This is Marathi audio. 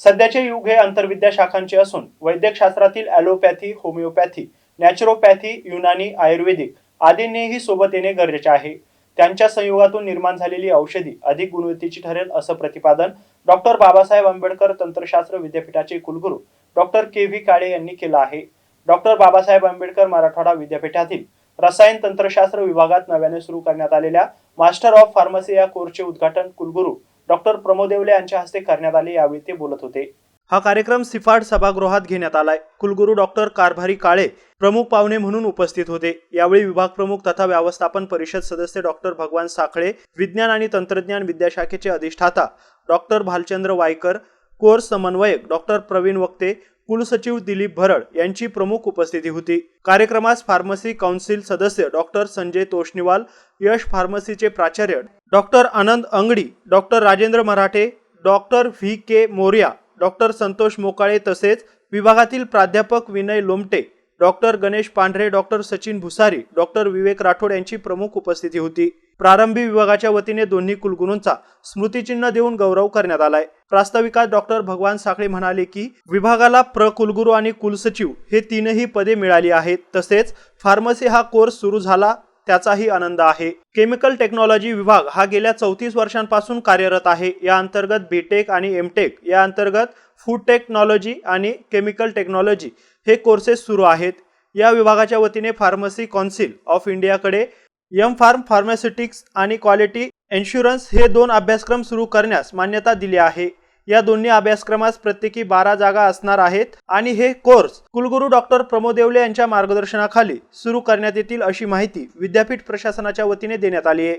सध्याचे युग हे आंतरविद्या शाखांचे असून वैद्यकशास्त्रातील allopathy homeopathy naturopathy Unani Ayurvedic आदींनीही सोबत येणे गरजेचे आहे. त्यांच्या संयोगातून निर्माण झालेली औषधी अधिक गुणवत्तेची ठरेल असं प्रतिपादन डॉक्टर बाबासाहेब आंबेडकर तंत्रशास्त्र विद्यापीठाचे कुलगुरू डॉक्टर के व्ही काळे यांनी केलं आहे. डॉक्टर बाबासाहेब आंबेडकर मराठवाडा विद्यापीठातील रसायन तंत्रशास्त्र विभागात नव्याने सुरू करण्यात आलेल्या मास्टर ऑफ फार्मसी या कोर्सचे उद्घाटन कुलगुरू डॉक्टर प्रमोद येवले यांच्या हस्ते करण्यात आले यावेळी ते बोलत होते. हा कार्यक्रम सिफाड सभागृहात घेण्यात आलाय. कुलगुरू डॉक्टर कारभारी काळे प्रमुख पाहुणे म्हणून उपस्थित होते. यावेळी विभाग प्रमुख तथा व्यवस्थापन परिषद सदस्य डॉक्टर भगवान साखळे विज्ञान आणि तंत्रज्ञान विद्याशाखेचे अधिष्ठाता डॉक्टर भालचंद्र वायकर कोर्स समन्वयक डॉक्टर प्रवीण वक्ते कुलसचिव दिलीप भरड यांची प्रमुख उपस्थिती होती. कार्यक्रमास फार्मसी काउन्सिल सदस्य डॉक्टर संजय तोष्णीवाल यश फार्मसीचे प्राचार्य doctor Anand Angadi doctor Rajendra Marathe doctor V. K. Morya doctor Santosh Mokale तसेच विभागातील प्राध्यापक Vinay Lomte doctor Ganesh Pandhare doctor Sachin Bhusari doctor Vivek Rathod यांची प्रमुख उपस्थिती होती. प्रारंभी विभागाच्या वतीने दोन्ही कुलगुरूंचा स्मृतिचिन्ह देऊन गौरव करण्यात आलाय. प्रास्ताविकात डॉक्टर भगवान साखळे म्हणाले की विभागाला प्र कुलगुरू आणि कुलसचिव हे तीनही पदे मिळाली आहेत. तसेच फार्मसी हा कोर्स सुरू झाला त्याचाही आनंद आहे. केमिकल टेक्नॉलॉजी विभाग हा गेल्या चौतीस वर्षांपासून कार्यरत आहे. या अंतर्गत बीटेक आणि एमटेक या अंतर्गत फूड टेक्नॉलॉजी आणि केमिकल टेक्नॉलॉजी हे कोर्सेस सुरू आहेत. या विभागाच्या वतीने फार्मसी कौन्सिल ऑफ इंडियाकडे एम फार्म फार्मास्युटिक्स आणि क्वालिटी इन्शुरन्स हे दोन अभ्यासक्रम सुरू करण्यास मान्यता दिली आहे. या दोन्ही अभ्यासक्रमास प्रत्येकी बारा जागा असणार आहेत आणि हे कोर्स कुलगुरू डॉक्टर प्रमोदेवले यांच्या मार्गदर्शनाखाली सुरू करण्यात येतील अशी माहिती विद्यापीठ प्रशासनाच्या वतीने देण्यात आली आहे.